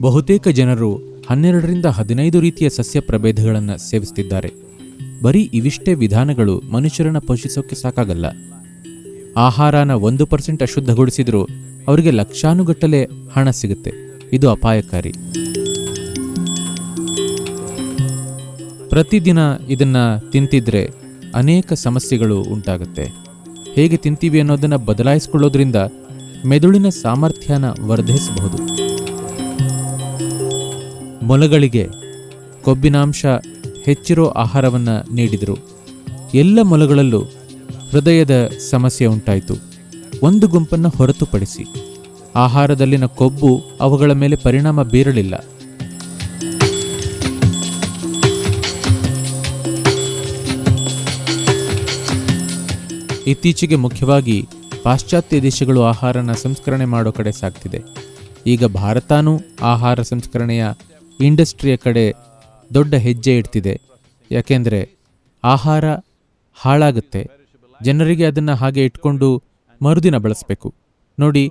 ಬಹುತೇಕ ಜನರು ಹನ್ನೆರಡರಿಂದ ಹದಿನೈದು ರೀತಿಯ ಸಸ್ಯ ಪ್ರಭೇದಗಳನ್ನು ಸೇವಿಸ್ತಿದ್ದಾರೆ. ಬರೀ ಇವಿಷ್ಟೇ ವಿಧಾನಗಳು ಮನುಷ್ಯರನ್ನ ಪೋಷಿಸೋಕೆ ಸಾಕಾಗಲ್ಲ. ಆಹಾರನ ಒಂದು ಪರ್ಸೆಂಟ್ ಅಶುದ್ಧಗೊಳಿಸಿದರೂ ಅವರಿಗೆ ಲಕ್ಷಾನುಗಟ್ಟಲೆ ಹಣ ಸಿಗುತ್ತೆ. ಇದು ಅಪಾಯಕಾರಿ. ಪ್ರತಿದಿನ ಇದನ್ನು ತಿಂತಿದ್ರೆ ಅನೇಕ ಸಮಸ್ಯೆಗಳು ಉಂಟಾಗುತ್ತೆ. ಹೇಗೆ ತಿಂತೀವಿ ಅನ್ನೋದನ್ನು ಬದಲಾಯಿಸಿಕೊಳ್ಳೋದ್ರಿಂದ ಮೆದುಳಿನ ಸಾಮರ್ಥ್ಯನ ವರ್ಧಿಸಬಹುದು. ಮೊಲಗಳಿಗೆ ಕೊಬ್ಬಿನಾಂಶ ಹೆಚ್ಚಿರೋ ಆಹಾರವನ್ನು ನೀಡಿದರು. ಎಲ್ಲ ಮೊಲಗಳಲ್ಲೂ ಹೃದಯದ ಸಮಸ್ಯೆ ಉಂಟಾಯಿತು. ಒಂದು ಗುಂಪನ್ನು ಹೊರತುಪಡಿಸಿ ಆಹಾರದಲ್ಲಿನ ಕೊಬ್ಬು ಅವುಗಳ ಮೇಲೆ ಪರಿಣಾಮ ಬೀರಲಿಲ್ಲ. ಇತ್ತೀಚೆಗೆ ಮುಖ್ಯವಾಗಿ ಪಾಶ್ಚಾತ್ಯ ದೇಶಗಳು ಆಹಾರನ ಸಂಸ್ಕರಣೆ ಮಾಡೋ ಕಡೆ ಸಾಗ್ತಿದೆ. ಈಗ ಭಾರತನೂ ಆಹಾರ ಸಂಸ್ಕರಣೆಯ ಇಂಡಸ್ಟ್ರಿಯ ಕಡೆ ದೊಡ್ಡ ಹೆಜ್ಜೆ ಇಡ್ತಿದೆ. ಯಾಕೆಂದರೆ ಆಹಾರ ಹಾಳಾಗುತ್ತೆ. ಜನರಿಗೆ ಅದನ್ನು ಹಾಗೆ ಇಟ್ಕೊಂಡು ಮರುದಿನ ಬಳಸಬೇಕು. ನೋಡಿ,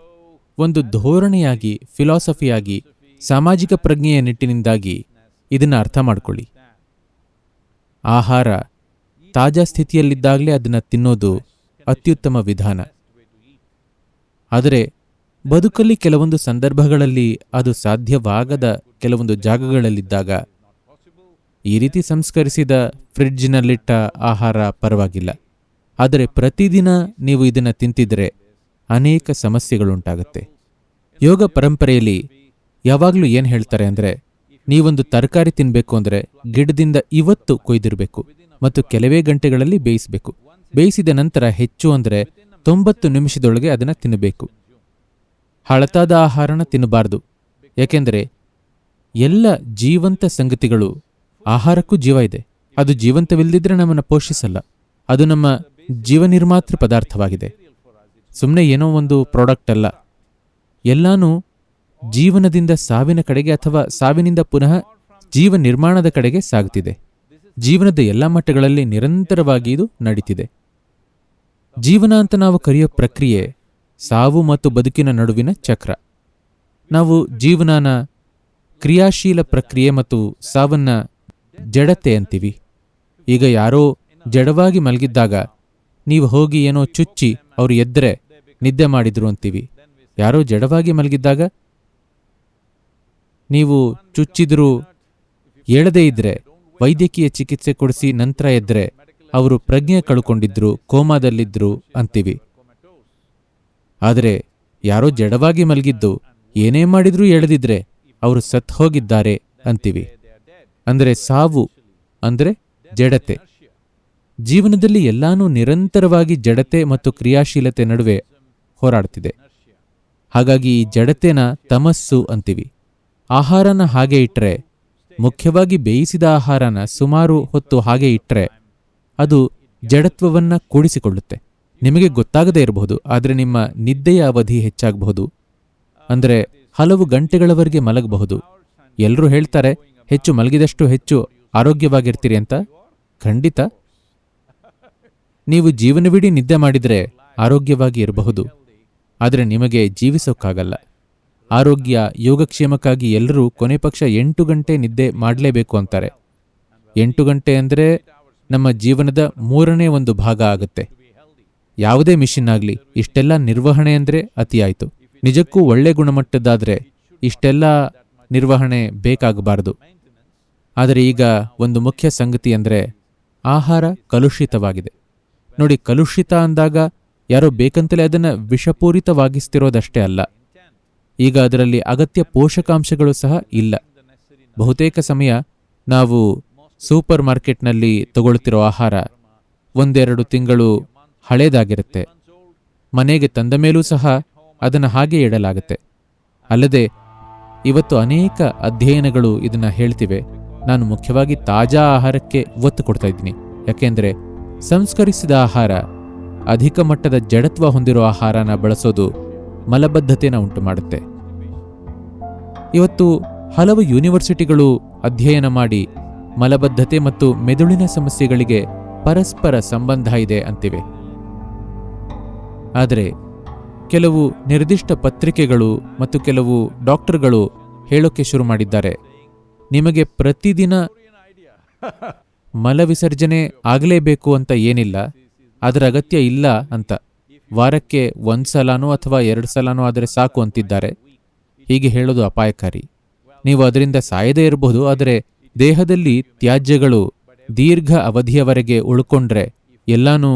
ಒಂದು ಧೋರಣೆಯಾಗಿ, ಫಿಲಾಸಫಿಯಾಗಿ, ಸಾಮಾಜಿಕ ಪ್ರಜ್ಞೆಯ ನಿಟ್ಟಿನಿಂದಾಗಿ ಇದನ್ನು ಅರ್ಥ ಮಾಡಿಕೊಳ್ಳಿ. ಆಹಾರ ತಾಜಾ ಸ್ಥಿತಿಯಲ್ಲಿದ್ದಾಗಲೇ ಅದನ್ನು ತಿನ್ನೋದು ಅತ್ಯುತ್ತಮ ವಿಧಾನ. ಆದರೆ ಬದುಕಲ್ಲಿ ಕೆಲವೊಂದು ಸಂದರ್ಭಗಳಲ್ಲಿ ಅದು ಸಾಧ್ಯವಾಗದ ಕೆಲವೊಂದು ಜಾಗಗಳಲ್ಲಿದ್ದಾಗ ಈ ರೀತಿ ಸಂಸ್ಕರಿಸಿದ ಫ್ರಿಡ್ಜ್ನಲ್ಲಿಟ್ಟ ಆಹಾರ ಪರವಾಗಿಲ್ಲ. ಆದರೆ ಪ್ರತಿದಿನ ನೀವು ಇದನ್ನು ತಿಂತಿದ್ರೆ ಅನೇಕ ಸಮಸ್ಯೆಗಳುಂಟಾಗುತ್ತೆ. ಯೋಗ ಪರಂಪರೆಯಲ್ಲಿ ಯಾವಾಗಲೂ ಏನು ಹೇಳ್ತಾರೆ ಅಂದರೆ, ನೀವೊಂದು ತರಕಾರಿ ತಿನ್ನಬೇಕು ಅಂದರೆ ಗಿಡದಿಂದ ಇವತ್ತು ಕೊಯ್ದಿರಬೇಕು ಮತ್ತು ಕೆಲವೇ ಗಂಟೆಗಳಲ್ಲಿ ಬೇಯಿಸಬೇಕು. ಬೇಯಿಸಿದ ನಂತರ ಹೆಚ್ಚು ಅಂದರೆ ತೊಂಬತ್ತು ನಿಮಿಷದೊಳಗೆ ಅದನ್ನು ತಿನ್ನಬೇಕು ಹಳತಾದ ಆಹಾರನ ತಿನ್ನಬಾರ್ದು. ಯಾಕೆಂದರೆ ಎಲ್ಲ ಜೀವಂತ ಸಂಗತಿಗಳು ಆಹಾರಕ್ಕೂ ಜೀವ ಇದೆ. ಅದು ಜೀವಂತವಿಲ್ಲದಿದ್ದರೆ ನಮ್ಮನ್ನು ಪೋಷಿಸಲ್ಲ. ಅದು ನಮ್ಮ ಜೀವ ನಿರ್ಮಾತೃ ಪದಾರ್ಥವಾಗಿದೆ. ಸುಮ್ಮನೆ ಏನೋ ಒಂದು ಪ್ರಾಡಕ್ಟ್ ಅಲ್ಲ. ಎಲ್ಲಾನು ಜೀವನದಿಂದ ಸಾವಿನ ಕಡೆಗೆ ಅಥವಾ ಸಾವಿನಿಂದ ಪುನಃ ಜೀವ ನಿರ್ಮಾಣದ ಕಡೆಗೆ ಸಾಗುತ್ತಿದೆ. ಜೀವನದ ಎಲ್ಲ ಮಟ್ಟಗಳಲ್ಲಿ ನಿರಂತರವಾಗಿ ಇದು ನಡೀತಿದೆ. ಜೀವನ ಅಂತ ನಾವು ಕರೆಯೋ ಪ್ರಕ್ರಿಯೆ ಸಾವು ಮತ್ತು ಬದುಕಿನ ನಡುವಿನ ಚಕ್ರ. ನಾವು ಜೀವನನ ಕ್ರಿಯಾಶೀಲ ಪ್ರಕ್ರಿಯೆ ಮತ್ತು ಸಾವನ್ನ ಜಡತೆ ಅಂತೀವಿ. ಈಗ ಯಾರೋ ಜಡವಾಗಿ ಮಲಗಿದ್ದಾಗ ನೀವು ಹೋಗಿ ಏನೋ ಚುಚ್ಚಿ ಅವರು ಎದ್ದರೆ ನಿದ್ದೆ ಮಾಡಿದ್ರು ಅಂತೀವಿ. ಯಾರೋ ಜಡವಾಗಿ ಮಲಗಿದ್ದಾಗ ನೀವು ಚುಚ್ಚಿದ್ರು ಏಳದೇ ಇದ್ರೆ, ವೈದ್ಯಕೀಯ ಚಿಕಿತ್ಸೆ ಕೊಡಿಸಿ ನಂತರ ಎದ್ರೆ ಅವರು ಪ್ರಜ್ಞೆ ಕಳ್ಕೊಂಡಿದ್ರು, ಕೋಮಾದಲ್ಲಿದ್ರು ಅಂತೀವಿ. ಆದರೆ ಯಾರೋ ಜಡವಾಗಿ ಮಲಗಿದ್ದು ಏನೇ ಮಾಡಿದ್ರೂ ಎಳೆದಿದ್ರೆ ಅವರು ಸತ್ ಹೋಗಿದ್ದಾರೆ ಅಂತೀವಿ. ಅಂದರೆ ಸಾವು, ಅಂದರೆ ಜಡತೆ. ಜೀವನದಲ್ಲಿ ಎಲ್ಲಾನೂ ನಿರಂತರವಾಗಿ ಜಡತೆ ಮತ್ತು ಕ್ರಿಯಾಶೀಲತೆ ನಡುವೆ ಹೋರಾಡ್ತಿದೆ. ಹಾಗಾಗಿ ಈ ಜಡತೆನ ತಮಸ್ಸು ಅಂತೀವಿ. ಆಹಾರನ ಹಾಗೆ ಇಟ್ಟರೆ ಮುಖ್ಯವಾಗಿ ಬೇಯಿಸಿದ ಆಹಾರನ ಸುಮಾರು ಹೊತ್ತು ಹಾಗೆ ಇಟ್ಟರೆ ಅದು ಜಡತ್ವವನ್ನು ಕೂಡಿಸಿಕೊಳ್ಳುತ್ತೆ. ನಿಮಗೆ ಗೊತ್ತಾಗದೇ ಇರಬಹುದು, ಆದರೆ ನಿಮ್ಮ ನಿದ್ದೆಯ ಅವಧಿ ಹೆಚ್ಚಾಗಬಹುದು. ಅಂದರೆ ಹಲವು ಗಂಟೆಗಳವರೆಗೆ ಮಲಗಬಹುದು. ಎಲ್ಲರೂ ಹೇಳ್ತಾರೆ, ಹೆಚ್ಚು ಮಲಗಿದಷ್ಟು ಹೆಚ್ಚು ಆರೋಗ್ಯವಾಗಿರ್ತೀರಿ ಅಂತ. ಖಂಡಿತ. ನೀವು ಜೀವನವಿಡೀ ನಿದ್ದೆ ಮಾಡಿದರೆ ಆರೋಗ್ಯವಾಗಿ ಇರಬಹುದು. ಆದರೆ ನಿಮಗೆ ಜೀವಿಸೋಕ್ಕಾಗಲ್ಲ. ಆರೋಗ್ಯ ಯೋಗಕ್ಷೇಮಕ್ಕಾಗಿ ಎಲ್ಲರೂ ಕೊನೆ ಪಕ್ಷ ಎಂಟು ಗಂಟೆ ನಿದ್ದೆ ಮಾಡಲೇಬೇಕು ಅಂತಾರೆ. ಎಂಟು ಗಂಟೆ ಅಂದರೆ ನಮ್ಮ ಜೀವನದ ಮೂರನೇ ಒಂದು ಭಾಗ ಆಗುತ್ತೆ. ಯಾವುದೇ ಮಿಷಿನ್ ಆಗಲಿ ಇಷ್ಟೆಲ್ಲ ನಿರ್ವಹಣೆ ಅಂದರೆ ಅತಿಯಾಯಿತು. ನಿಜಕ್ಕೂ ಒಳ್ಳೆ ಗುಣಮಟ್ಟದ್ದಾದರೆ ಇಷ್ಟೆಲ್ಲ ನಿರ್ವಹಣೆ ಬೇಕಾಗಬಾರದು. ಆದರೆ ಈಗ ಒಂದು ಮುಖ್ಯ ಸಂಗತಿ ಅಂದರೆ ಆಹಾರ ಕಲುಷಿತವಾಗಿದೆ. ನೋಡಿ, ಕಲುಷಿತ ಅಂದಾಗ ಯಾರೋ ಬೇಕಂತಲೇ ಅದನ್ನು ವಿಷಪೂರಿತವಾಗಿಸ್ತಿರೋದಷ್ಟೇ ಅಲ್ಲ. ಈಗ ಅದರಲ್ಲಿ ಅಗತ್ಯ ಪೋಷಕಾಂಶಗಳು ಸಹ ಇಲ್ಲ. ಬಹುತೇಕ ಸಮಯ ನಾವು ಸೂಪರ್ ಮಾರ್ಕೆಟ್ನಲ್ಲಿ ತಗೊಳ್ತಿರೋ ಆಹಾರ ಒಂದೆರಡು ತಿಂಗಳು ಹಳೇದಾಗಿರುತ್ತೆ. ಮನೆಗೆ ತಂದ ಮೇಲೂ ಸಹ ಅದನ್ನು ಹಾಗೆ ಇಡಲಾಗುತ್ತೆ. ಅಲ್ಲದೆ ಇವತ್ತು ಅನೇಕ ಅಧ್ಯಯನಗಳು ಇದನ್ನ ಹೇಳ್ತಿವೆ. ನಾನು ಮುಖ್ಯವಾಗಿ ತಾಜಾ ಆಹಾರಕ್ಕೆ ಒತ್ತು ಕೊಡ್ತಾ ಇದ್ದೀನಿ. ಯಾಕೆಂದರೆ ಸಂಸ್ಕರಿಸಿದ ಆಹಾರ, ಅಧಿಕ ಮಟ್ಟದ ಜಡತ್ವ ಹೊಂದಿರೋ ಆಹಾರನ ಬಳಸೋದು ಮಲಬದ್ಧತೆನ ಉಂಟು ಮಾಡುತ್ತೆ ಇವತ್ತು ಹಲವು ಯೂನಿವರ್ಸಿಟಿಗಳು ಅಧ್ಯಯನ ಮಾಡಿ ಮಲಬದ್ಧತೆ ಮತ್ತು ಮೆದುಳಿನ ಸಮಸ್ಯೆಗಳಿಗೆ ಪರಸ್ಪರ ಸಂಬಂಧ ಇದೆ ಅಂತಿವೆ. ಆದರೆ ಕೆಲವು ನಿರ್ದಿಷ್ಟ ಪತ್ರಿಕೆಗಳು ಮತ್ತು ಕೆಲವು ಡಾಕ್ಟರ್ಗಳು ಹೇಳೋಕ್ಕೆ ಶುರು ಮಾಡಿದ್ದಾರೆ. ನಿಮಗೆ ಪ್ರತಿದಿನ ಮಲವಿಸರ್ಜನೆ ಆಗಲೇಬೇಕು ಅಂತ ಏನಿಲ್ಲ, ಅದರ ಅಗತ್ಯ ಇಲ್ಲ ಅಂತ. ವಾರಕ್ಕೆ ಒಂದು ಸಲನೋ ಅಥವಾ ಎರಡು ಸಲನೋ ಆದರೆ ಸಾಕು ಅಂತಿದ್ದಾರೆ. ಹೀಗೆ ಹೇಳೋದು ಅಪಾಯಕಾರಿ. ನೀವು ಅದರಿಂದ ಸಾಯದೇ ಇರಬಹುದು, ಆದರೆ ದೇಹದಲ್ಲಿ ತ್ಯಾಜ್ಯಗಳು ದೀರ್ಘ ಅವಧಿಯವರೆಗೆ ಉಳ್ಕೊಂಡ್ರೆ ಎಲ್ಲಾನು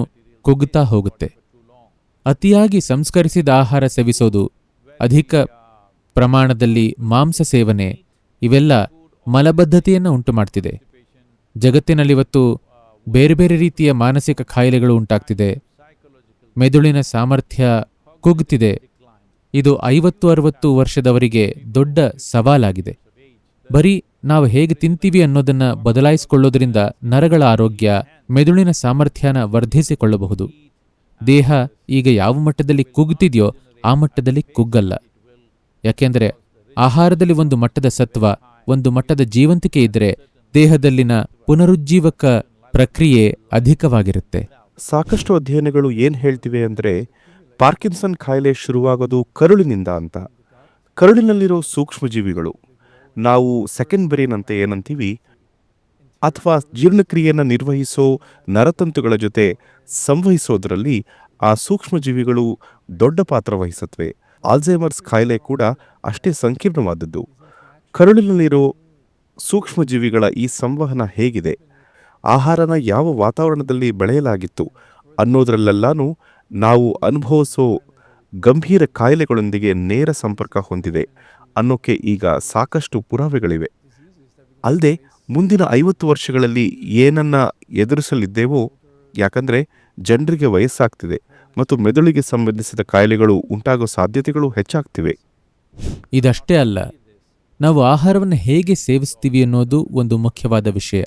ಕುಗ್ತಾ ಹೋಗುತ್ತೆ. ಅತಿಯಾಗಿ ಸಂಸ್ಕರಿಸಿದ ಆಹಾರ ಸೇವಿಸೋದು ಅಧಿಕ ಪ್ರಮಾಣದಲ್ಲಿ ಮಾಂಸ ಸೇವನೆ ಇವೆಲ್ಲ ಮಲಬದ್ಧತೆಯನ್ನು ಉಂಟು ಮಾಡ್ತಿದೆ ಜಗತ್ತಿನಲ್ಲಿವತ್ತು ಬೇರೆ ಬೇರೆ ರೀತಿಯ ಮಾನಸಿಕ ಕಾಯಿಲೆಗಳು ಉಂಟಾಗ್ತಿದೆ. ಮೆದುಳಿನ ಸಾಮರ್ಥ್ಯ ಕುಗ್ತಿದೆ. ಇದು ಐವತ್ತು ಅರವತ್ತು ವರ್ಷದವರಿಗೆ ದೊಡ್ಡ ಸವಾಲಾಗಿದೆ. ಬರೀ ನಾವು ಹೇಗೆ ತಿಂತೀವಿ ಅನ್ನೋದನ್ನು ಬದಲಾಯಿಸಿಕೊಳ್ಳೋದ್ರಿಂದ ನರಗಳ ಆರೋಗ್ಯ, ಮೆದುಳಿನ ಸಾಮರ್ಥ್ಯನ ವರ್ಧಿಸಿಕೊಳ್ಳಬಹುದು. ದೇಹ ಈಗ ಯಾವ ಮಟ್ಟದಲ್ಲಿ ಕುಗ್ತಿದೆಯೋ ಆ ಮಟ್ಟದಲ್ಲಿ ಕುಗ್ಗಲ್ಲ. ಯಾಕೆಂದರೆ ಆಹಾರದಲ್ಲಿ ಒಂದು ಮಟ್ಟದ ಸತ್ವ, ಒಂದು ಮಟ್ಟದ ಜೀವಂತಿಕೆ ಇದ್ದರೆ ದೇಹದಲ್ಲಿನ ಪುನರುಜ್ಜೀವಕ ಪ್ರಕ್ರಿಯೆ ಅಧಿಕವಾಗಿರುತ್ತೆ. ಸಾಕಷ್ಟು ಅಧ್ಯಯನಗಳು ಏನು ಹೇಳ್ತಿವೆ ಅಂದ್ರೆ ಪಾರ್ಕಿನ್ಸನ್ ಕಾಯಿಲೆ ಶುರುವಾಗೋದು ಕರುಳಿನಿಂದ ಅಂತ. ಕರುಳಿನಲ್ಲಿರೋ ಸೂಕ್ಷ್ಮಜೀವಿಗಳು. ನಾವು ಸೆಕೆಂಡ್ ಬ್ರೇನ್ ಅಂತ ಏನಂತೀವಿ? ಅಥವಾ ಜೀರ್ಣಕ್ರಿಯೆಯನ್ನು ನಿರ್ವಹಿಸೋ ನರತಂತುಗಳ ಜೊತೆ ಸಂವಹಿಸೋದರಲ್ಲಿ ಆ ಸೂಕ್ಷ್ಮಜೀವಿಗಳು ದೊಡ್ಡ ಪಾತ್ರ ವಹಿಸತ್ವೆ. ಆಲ್ಝೈಮರ್ಸ್ ಕಾಯಿಲೆ ಕೂಡ ಅಷ್ಟೇ ಸಂಕೀರ್ಣವಾದದ್ದು. ಕರುಳಿನಲ್ಲಿರೋ ಸೂಕ್ಷ್ಮಜೀವಿಗಳ ಈ ಸಂವಹನ ಹೇಗಿದೆ? ಆಹಾರನ ಯಾವ ವಾತಾವರಣದಲ್ಲಿ ಬೆಳೆಯಲಾಗಿತ್ತು ಅನ್ನೋದರಲ್ಲೆಲ್ಲಾನು ನಾವು ಅನುಭವಿಸೋ ಗಂಭೀರ ಕಾಯಿಲೆಗಳೊಂದಿಗೆ ನೇರ ಸಂಪರ್ಕ ಹೊಂದಿದೆ ಅನ್ನೋಕ್ಕೆ ಈಗ ಸಾಕಷ್ಟು ಪುರಾವೆಗಳಿವೆ. ಅಲ್ಲದೆ ಮುಂದಿನ ಐವತ್ತು ವರ್ಷಗಳಲ್ಲಿ ಏನನ್ನು ಎದುರಿಸಲಿದ್ದೇವೋ, ಯಾಕಂದರೆ ಜನರಿಗೆ ವಯಸ್ಸಾಗ್ತಿದೆ ಮತ್ತು ಮೆದುಳಿಗೆ ಸಂಬಂಧಿಸಿದ ಕಾಯಿಲೆಗಳು ಉಂಟಾಗೋ ಸಾಧ್ಯತೆಗಳು ಹೆಚ್ಚಾಗ್ತಿವೆ. ಇದಷ್ಟೇ ಅಲ್ಲ, ನಾವು ಆಹಾರವನ್ನು ಹೇಗೆ ಸೇವಿಸ್ತೀವಿ ಅನ್ನೋದು ಒಂದು ಮುಖ್ಯವಾದ ವಿಷಯ.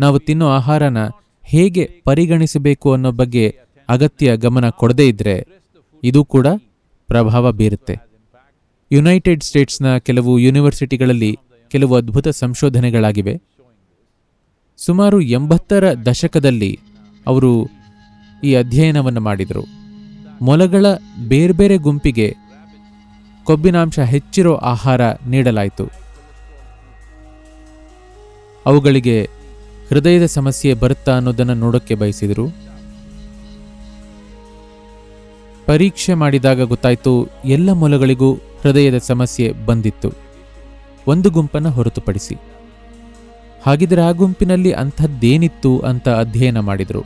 ನಾವು ತಿನ್ನೋ ಆಹಾರನ ಹೇಗೆ ಪರಿಗಣಿಸಬೇಕು ಅನ್ನೋ ಬಗ್ಗೆ ಅಗತ್ಯ ಗಮನ ಕೊಡದೇ ಇದ್ದರೆ ಇದು ಕೂಡ ಪ್ರಭಾವ ಬೀರುತ್ತೆ. ಯುನೈಟೆಡ್ ಸ್ಟೇಟ್ಸ್ನ ಕೆಲವು ಯೂನಿವರ್ಸಿಟಿಗಳಲ್ಲಿ ಕೆಲವು ಅದ್ಭುತ ಸಂಶೋಧನೆಗಳಾಗಿವೆ. ಸುಮಾರು ಎಂಬತ್ತರ ದಶಕದಲ್ಲಿ ಅವರು ಈ ಅಧ್ಯಯನವನ್ನು ಮಾಡಿದರು. ಮೊಲಗಳ ಬೇರೆ ಬೇರೆ ಗುಂಪಿಗೆ ಕೊಬ್ಬಿನಾಂಶ ಹೆಚ್ಚಿರೋ ಆಹಾರ ನೀಡಲಾಯಿತು. ಅವುಗಳಿಗೆ ಹೃದಯದ ಸಮಸ್ಯೆ ಬರುತ್ತಾ ಅನ್ನೋದನ್ನು ನೋಡೋಕ್ಕೆ ಬಯಸಿದರು. ಪರೀಕ್ಷೆ ಮಾಡಿದಾಗ ಗೊತ್ತಾಯಿತು, ಎಲ್ಲ ಮೊಲಗಳಿಗೂ ಹೃದಯದ ಸಮಸ್ಯೆ ಬಂದಿತ್ತು. ಒಂದು ಗುಂಪನ್ನು ಹೊರತುಪಡಿಸಿ. ಹಾಗಿದ್ರೆ ಆ ಗುಂಪಿನಲ್ಲಿ ಅಂಥದ್ದೇನಿತ್ತು ಅಂತ ಅಧ್ಯಯನ ಮಾಡಿದರು.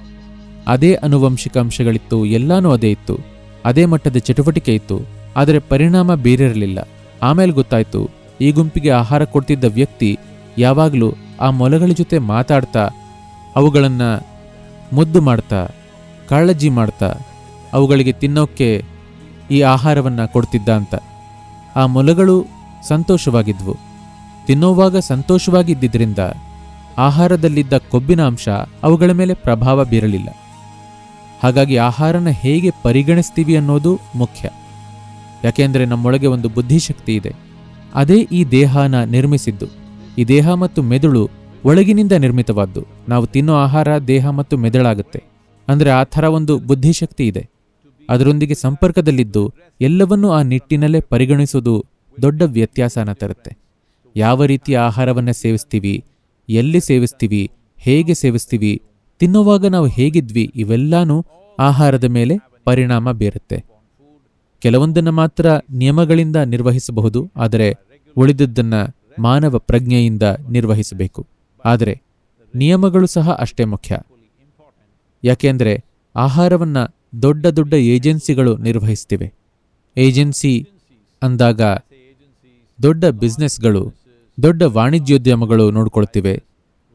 ಅದೇ ಅನುವಂಶಿಕ ಅಂಶಗಳಿತ್ತು, ಎಲ್ಲಾನೂ ಅದೇ ಇತ್ತು. ಅದೇ ಮಟ್ಟದ ಚಟುವಟಿಕೆ ಇತ್ತು. ಆದರೆ ಪರಿಣಾಮ ಬೇರಿರಲಿಲ್ಲ. ಆಮೇಲೆ ಗೊತ್ತಾಯಿತು, ಈ ಗುಂಪಿಗೆ ಆಹಾರ ಕೊಡ್ತಿದ್ದ ವ್ಯಕ್ತಿ ಯಾವಾಗಲೂ ಆ ಮೊಲಗಳ ಜೊತೆ ಮಾತಾಡ್ತಾ, ಅವುಗಳನ್ನು ಮುದ್ದು ಮಾಡ್ತಾ, ಕಾಳಜಿ ಮಾಡ್ತಾ, ಅವುಗಳಿಗೆ ತಿನ್ನೋಕ್ಕೆ ಈ ಆಹಾರವನ್ನು ಕೊಡ್ತಿದ್ದ ಅಂತ. ಆ ಮೊಲಗಳು ಸಂತೋಷವಾಗಿದ್ವು. ತಿನ್ನೋವಾಗ ಸಂತೋಷವಾಗಿದ್ದಿದ್ರಿಂದ ಆಹಾರದಲ್ಲಿದ್ದ ಕೊಬ್ಬಿನ ಅಂಶ ಅವುಗಳ ಮೇಲೆ ಪ್ರಭಾವ ಬೀರಲಿಲ್ಲ. ಹಾಗಾಗಿ ಆಹಾರನ ಹೇಗೆ ಪರಿಗಣಿಸ್ತೀವಿ ಅನ್ನೋದು ಮುಖ್ಯ. ಯಾಕೆಂದರೆ ನಮ್ಮೊಳಗೆ ಒಂದು ಬುದ್ಧಿಶಕ್ತಿ ಇದೆ. ಅದೇ ಈ ದೇಹನ ನಿರ್ಮಿಸಿದ್ದು. ಈ ದೇಹ ಮತ್ತು ಮೆದುಳು ಒಳಗಿನಿಂದ ನಿರ್ಮಿತವಾದ್ದು. ನಾವು ತಿನ್ನೋ ಆಹಾರ ದೇಹ ಮತ್ತು ಮೆದುಳಾಗುತ್ತೆ. ಅಂದರೆ ಆ ಥರ ಒಂದು ಬುದ್ಧಿಶಕ್ತಿ ಇದೆ. ಅದರೊಂದಿಗೆ ಸಂಪರ್ಕದಲ್ಲಿದ್ದು ಎಲ್ಲವನ್ನೂ ಆ ನಿಟ್ಟಿನಲ್ಲೇ ಪರಿಗಣಿಸೋದು ದೊಡ್ಡ ವ್ಯತ್ಯಾಸನ ತರುತ್ತೆ. ಯಾವ ರೀತಿಯ ಆಹಾರವನ್ನು ಸೇವಿಸ್ತೀವಿ, ಎಲ್ಲಿ ಸೇವಿಸ್ತೀವಿ, ಹೇಗೆ ಸೇವಿಸ್ತೀವಿ, ತಿನ್ನುವಾಗ ನಾವು ಹೇಗಿದ್ವಿ, ಇವೆಲ್ಲನೂ ಆಹಾರದ ಮೇಲೆ ಪರಿಣಾಮ ಬೀರುತ್ತೆ. ಕೆಲವೊಂದನ್ನು ಮಾತ್ರ ನಿಯಮಗಳಿಂದ ನಿರ್ವಹಿಸಬಹುದು, ಆದರೆ ಉಳಿದದ್ದನ್ನ ಮಾನವ ಪ್ರಜ್ಞೆಯಿಂದ ನಿರ್ವಹಿಸಬೇಕು. ಆದರೆ ನಿಯಮಗಳು ಸಹ ಅಷ್ಟೇ ಮುಖ್ಯ. ಯಾಕೆಂದರೆ ಆಹಾರವನ್ನು ದೊಡ್ಡ ದೊಡ್ಡ ಏಜೆನ್ಸಿಗಳು ನಿರ್ವಹಿಸ್ತಿವೆ. ಏಜೆನ್ಸಿ ಅಂದಾಗ ದೊಡ್ಡ ಬಿಸ್ನೆಸ್ಗಳು ದೊಡ್ಡ ವಾಣಿಜ್ಯೋದ್ಯಮಗಳು ನೋಡ್ಕೊಳ್ತಿವೆ.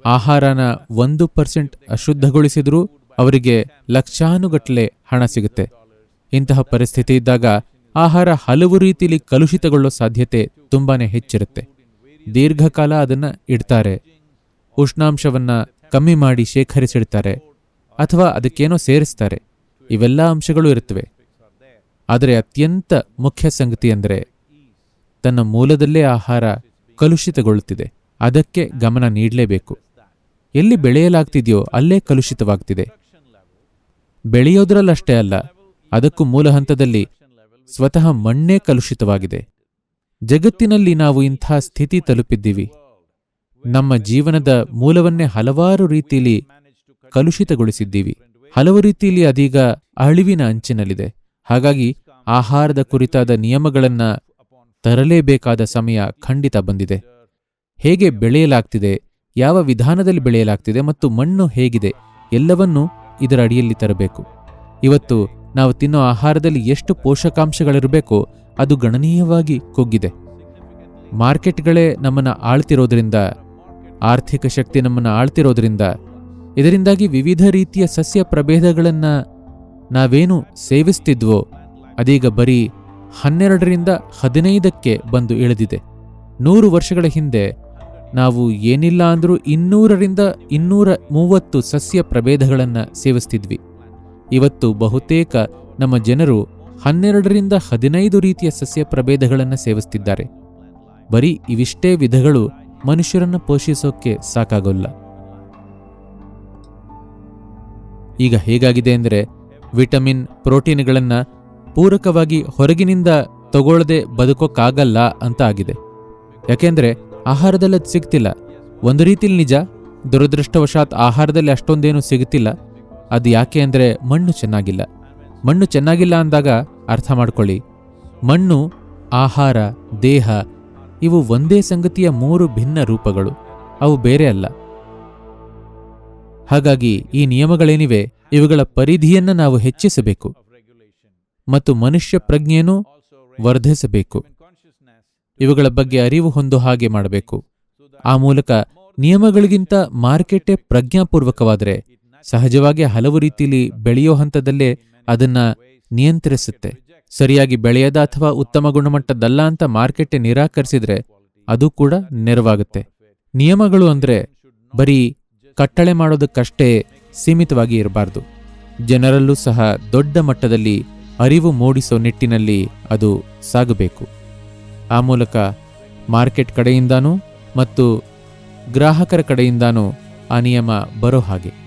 ಆಹಾರನ ಒಂದು ಪರ್ಸೆಂಟ್ ಅಶುದ್ಧಗೊಳಿಸಿದರೂ ಅವರಿಗೆ ಲಕ್ಷಾನುಗಟ್ಟಲೆ ಹಣ ಸಿಗುತ್ತೆ. ಇಂತಹ ಪರಿಸ್ಥಿತಿ ಇದ್ದಾಗ ಆಹಾರ ಹಲವು ರೀತಿಯಲ್ಲಿ ಕಲುಷಿತಗೊಳ್ಳೋ ಸಾಧ್ಯತೆ ತುಂಬಾನೇ ಹೆಚ್ಚಿರುತ್ತೆ. ದೀರ್ಘಕಾಲ ಅದನ್ನ ಇಡ್ತಾರೆ. ಉಷ್ಣಾಂಶವನ್ನ ಕಮ್ಮಿ ಮಾಡಿ ಶೇಖರಿಸಿಡ್ತಾರೆ ಅಥವಾ ಅದಕ್ಕೇನೋ ಸೇರಿಸ್ತಾರೆ. ಇವೆಲ್ಲ ಅಂಶಗಳು ಇರುತ್ತವೆ. ಆದರೆ ಅತ್ಯಂತ ಮುಖ್ಯ ಸಂಗತಿ ಅಂದರೆ ತನ್ನ ಮೂಲದಲ್ಲೇ ಆಹಾರ ಕಲುಷಿತಗೊಳ್ಳುತ್ತಿದೆ. ಅದಕ್ಕೆ ಗಮನ ನೀಡಲೇಬೇಕು. ಎಲ್ಲಿ ಬೆಳೆಯಲಾಗ್ತಿದೆಯೋ ಅಲ್ಲೇ ಕಲುಷಿತವಾಗ್ತಿದೆ. ಬೆಳೆಯೋದ್ರಲ್ಲಷ್ಟೇ ಅಲ್ಲ, ಅದಕ್ಕೂ ಮೂಲ ಹಂತದಲ್ಲಿ ಸ್ವತಃ ಮಣ್ಣೇ ಕಲುಷಿತವಾಗಿದೆ. ಜಗತ್ತಿನಲ್ಲಿ ನಾವು ಇಂಥ ಸ್ಥಿತಿ ತಲುಪಿದ್ದೀವಿ. ನಮ್ಮ ಜೀವನದ ಮೂಲವನ್ನೇ ಹಲವಾರು ರೀತಿಯಲ್ಲಿ ಕಲುಷಿತಗೊಳಿಸಿದ್ದೀವಿ. ಹಲವು ರೀತಿಯಲ್ಲಿ ಅದೀಗ ಅಳಿವಿನ ಅಂಚಿನಲ್ಲಿದೆ. ಹಾಗಾಗಿ ಆಹಾರದ ಕುರಿತಾದ ನಿಯಮಗಳನ್ನ ತರಲೇಬೇಕಾದ ಸಮಯ ಖಂಡಿತ ಬಂದಿದೆ. ಹೇಗೆ ಬೆಳೆಯಲಾಗ್ತಿದೆ, ಯಾವ ವಿಧಾನದಲ್ಲಿ ಬೆಳೆಯಲಾಗ್ತಿದೆ ಮತ್ತು ಮಣ್ಣು ಹೇಗಿದೆ, ಎಲ್ಲವನ್ನೂ ಇದರ ಅಡಿಯಲ್ಲಿ ತರಬೇಕು. ಇವತ್ತು ನಾವು ತಿನ್ನೋ ಆಹಾರದಲ್ಲಿ ಎಷ್ಟು ಪೋಷಕಾಂಶಗಳಿರಬೇಕೋ ಅದು ಗಣನೀಯವಾಗಿ ಕುಗ್ಗಿದೆ. ಮಾರ್ಕೆಟ್ಗಳೇ ನಮ್ಮನ್ನು ಆಳ್ತಿರೋದ್ರಿಂದ, ಆರ್ಥಿಕ ಶಕ್ತಿ ನಮ್ಮನ್ನು ಆಳ್ತಿರೋದ್ರಿಂದ, ಇದರಿಂದಾಗಿ ವಿವಿಧ ರೀತಿಯ ಸಸ್ಯ ಪ್ರಭೇದಗಳನ್ನು ನಾವೇನು ಸೇವಿಸ್ತಿದ್ವೋ, ಅದೀಗ ಬರೀ ಹನ್ನೆರಡರಿಂದ ಹದಿನೈದಕ್ಕೆ ಬಂದು ಇಳಿದಿದೆ. ನೂರು ವರ್ಷಗಳ ಹಿಂದೆ ನಾವು ಏನಿಲ್ಲ ಅಂದರೂ ಇನ್ನೂರರಿಂದ ಇನ್ನೂರ ಮೂವತ್ತು ಸಸ್ಯ ಪ್ರಭೇದಗಳನ್ನು ಸೇವಿಸ್ತಿದ್ವಿ. ಇವತ್ತು ಬಹುತೇಕ ನಮ್ಮ ಜನರು ಹನ್ನೆರಡರಿಂದ ಹದಿನೈದು ರೀತಿಯ ಸಸ್ಯ ಪ್ರಭೇದಗಳನ್ನು ಸೇವಿಸ್ತಿದ್ದಾರೆ. ಬರೀ ಇವಿಷ್ಟೇ ವಿಧಗಳು ಮನುಷ್ಯರನ್ನು ಪೋಷಿಸೋಕೆ ಸಾಕಾಗೋಲ್ಲ. ಈಗ ಹೇಗಾಗಿದೆ ಅಂದರೆ ವಿಟಮಿನ್, ಪ್ರೋಟೀನ್ಗಳನ್ನ ಪೂರಕವಾಗಿ ಹೊರಗಿನಿಂದ ತಗೊಳ್ಳದೆ ಬದುಕೋಕ್ಕಾಗಲ್ಲ ಅಂತ ಆಗಿದೆ ಯಾಕೆಂದರೆ ಆಹಾರದಲ್ಲಿ ಅದು ಸಿಗ್ತಿಲ್ಲ. ಒಂದು ರೀತಿಲಿ ನಿಜ, ದುರದೃಷ್ಟವಶಾತ್ ಆಹಾರದಲ್ಲಿ ಅಷ್ಟೊಂದೇನೂ ಸಿಗುತ್ತಿಲ್ಲ ಅದು ಯಾಕೆ ಅಂದರೆ ಮಣ್ಣು ಚೆನ್ನಾಗಿಲ್ಲ. ಮಣ್ಣು ಚೆನ್ನಾಗಿಲ್ಲ ಅಂದಾಗ ಅರ್ಥ ಮಾಡ್ಕೊಳ್ಳಿ. ಮಣ್ಣು, ಆಹಾರ, ದೇಹ ಇವು ಒಂದೇ ಸಂಗತಿಯ ಮೂರು ಭಿನ್ನ ರೂಪಗಳು. ಅವು ಬೇರೆ ಅಲ್ಲ. ಹಾಗಾಗಿ ಈ ನಿಯಮಗಳೇನಿವೆ, ಇವುಗಳ ಪರಿಧಿಯನ್ನು ನಾವು ಹೆಚ್ಚಿಸಬೇಕು. ಮತ್ತು ಮನುಷ್ಯ ಪ್ರಜ್ಞೆಯನ್ನು ವರ್ಧಿಸಬೇಕು. ಇವುಗಳ ಬಗ್ಗೆ ಅರಿವು ಹೊಂದು ಹಾಗೆ ಮಾಡಬೇಕು. ಆ ಮೂಲಕ ನಿಯಮಗಳಿಗಿಂತ ಮಾರ್ಕೆಟ್ ಪ್ರಜ್ಞಾಪೂರ್ವಕವಾದರೆ ಸಹಜವಾಗಿ ಹಲವು ರೀತಿಯಲ್ಲಿ ಬೆಳೆಯೋ ಹಂತದಲ್ಲೇ ಅದನ್ನ ನಿಯಂತ್ರಿಸುತ್ತೆ. ಸರಿಯಾಗಿ ಬೆಳೆಯದ ಅಥವಾ ಉತ್ತಮ ಗುಣಮಟ್ಟದಲ್ಲ ಅಂತ ಮಾರ್ಕೆಟೆ ನಿರಾಕರಿಸಿದ್ರೆ ಅದು ಕೂಡ ನೆರವಾಗುತ್ತೆ. ನಿಯಮಗಳು ಅಂದ್ರೆ ಬರೀ ಕಟ್ಟಳೆ ಮಾಡೋದಕ್ಕಷ್ಟೇ ಸೀಮಿತವಾಗಿ ಇರಬಾರ್ದು. ಜನರಲ್ಲೂ ಸಹ ದೊಡ್ಡ ಮಟ್ಟದಲ್ಲಿ ಅರಿವು ಮೂಡಿಸೋ ನಿಟ್ಟಿನಲ್ಲಿ ಅದು ಸಾಗಬೇಕು. ಆ ಮೂಲಕ ಮಾರ್ಕೆಟ್ ಕಡೆಯಿಂದಾನೂ ಮತ್ತು ಗ್ರಾಹಕರ ಕಡೆಯಿಂದಾನೂ ಆ ನಿಯಮ ಬರೋ ಹಾಗೆ.